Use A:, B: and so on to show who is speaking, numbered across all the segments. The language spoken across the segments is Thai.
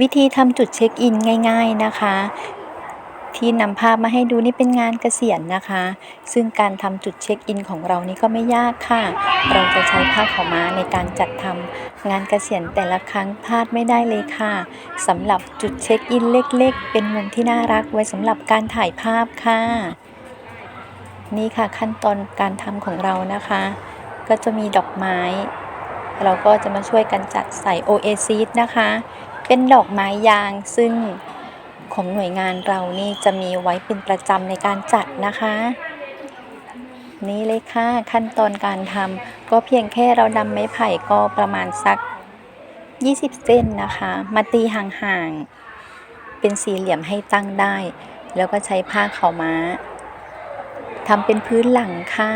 A: วิธีทำจุดเช็คอินง่ายๆนะคะ ที่นำภาพมาให้ดูนี่เป็นงานเกษียณนะคะ ซึ่งการทำจุดเช็คอินของเรานี่ก็ไม่ยากค่ะ เราจะใช้ผ้าขาวม้าในการจัดทำงานเกษียณแต่ละครั้งพลาดไม่ได้เลยค่ะสำหรับจุดเช็คอินเล็กๆ เป็นมุมที่น่ารักไว้สำหรับการถ่ายภาพค่ะ นี่ค่ะขั้นตอนการทำของเรานะคะ ก็จะมีดอกไม้ เราก็จะมาช่วยกันจัดใส่โอเอซิสนะคะ เป็นดอกไม้ยางซึ่งของหน่วยงานเรานี่จะมีไว้เป็นประจำในการจัดนะคะ นี่เลยค่ะขั้นตอนการทำก็เพียงแค่เรานำไม้ไผ่ก็ประมาณสัก 20 เส้นนะคะ มาตีห่างๆ เป็นสี่เหลี่ยมให้ตั้งได้ แล้วก็ใช้ผ้าขาวม้าทำเป็นพื้นหลังค่ะ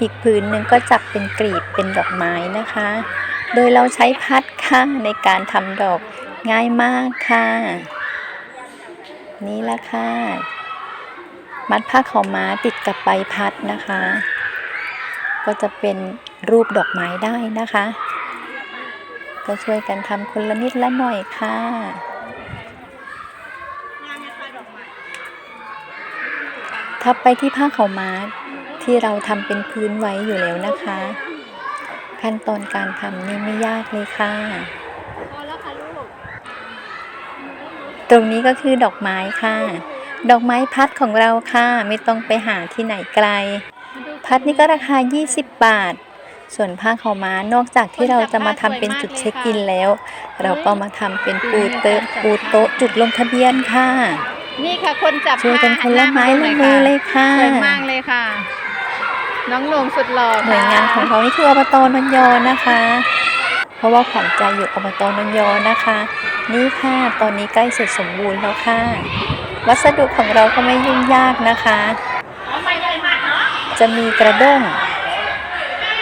A: อีกพื้นหนึ่งก็จับเป็นกลีบเป็นดอกไม้นะคะ โดยเราใช้พัดค่ะในการทำดอกง่ายมากค่ะ นี่ละค่ะ มัดผ้าขาวม้าติดกับใบพัดนะคะ ก็จะเป็นรูปดอกไม้ได้นะคะ ก็ช่วยกันทำคนละนิดละหน่อยค่ะทับไปที่ผ้าขาวม้าที่เราทำเป็นพื้นไว้อยู่แล้วนะคะ ขั้นตอนการทำนี่ไม่ยากเลยค่ะ ตรงนี้ก็คือดอกไม้ค่ะ ดอกไม้พัดของเราค่ะ ไม่ต้องไปหาที่ไหนไกล พัดนี่ก็ราคา 20 บาท ส่วนผ้าขาวม้านอกจากที่เราจะมาทำเป็นจุดเช็คอินแล้ว เราก็มาทำเป็นปูเตะปูโต๊ะจุดลงทะเบียนค่ะ
B: นี่ค่ะคนจับ
A: ช่วยกันคนละไม้
B: ผ้า
A: ละมือเลยค่ะ
B: สวยมากเลยค่ะ น้องหนุ่มสุดหล่อ
A: หน่วยงานของเรานี่คืออบตนนยอนะคะ เพราะว่าขวัญใจอยู่อบตนนยอนะคะ นี่ค่ะตอนนี้ใกล้เสร็จสมบูรณ์แล้วค่ะ วัสดุของเราก็ไม่ยุ่งยากนะคะ จะมีกระด้ง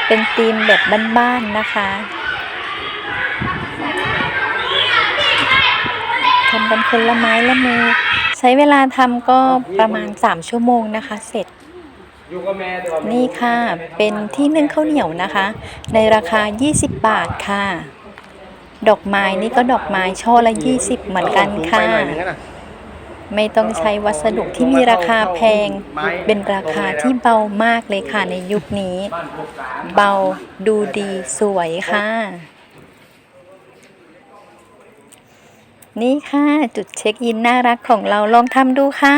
A: เป็นธีมแบบบ้านๆนะคะทำกันคนละไม้ละมือ ใช้เวลาทำก็ประมาณ 3 ชั่วโมงนะคะ เสร็จ นี่ค่ะ เป็นที่นึ่งข้าวเหนียวนะคะ ในราคา 20 บาทค่ะ ดอกไม้นี่ก็ดอกไม้ช่อละ 20 เหมือนกันค่ะ
C: ไปหน่อยหนึ่งนะ
A: ไม่ต้องใช้วัสดุที่มีราคาแพง เป็นราคาที่เบามากเลยค่ะในยุคนี้
C: บ้านพวกกลาง
A: เบาดูดีสวยค่ะ นี่ค่ะจุดเช็คอินน่ารักของเราลองทำดูค่ะ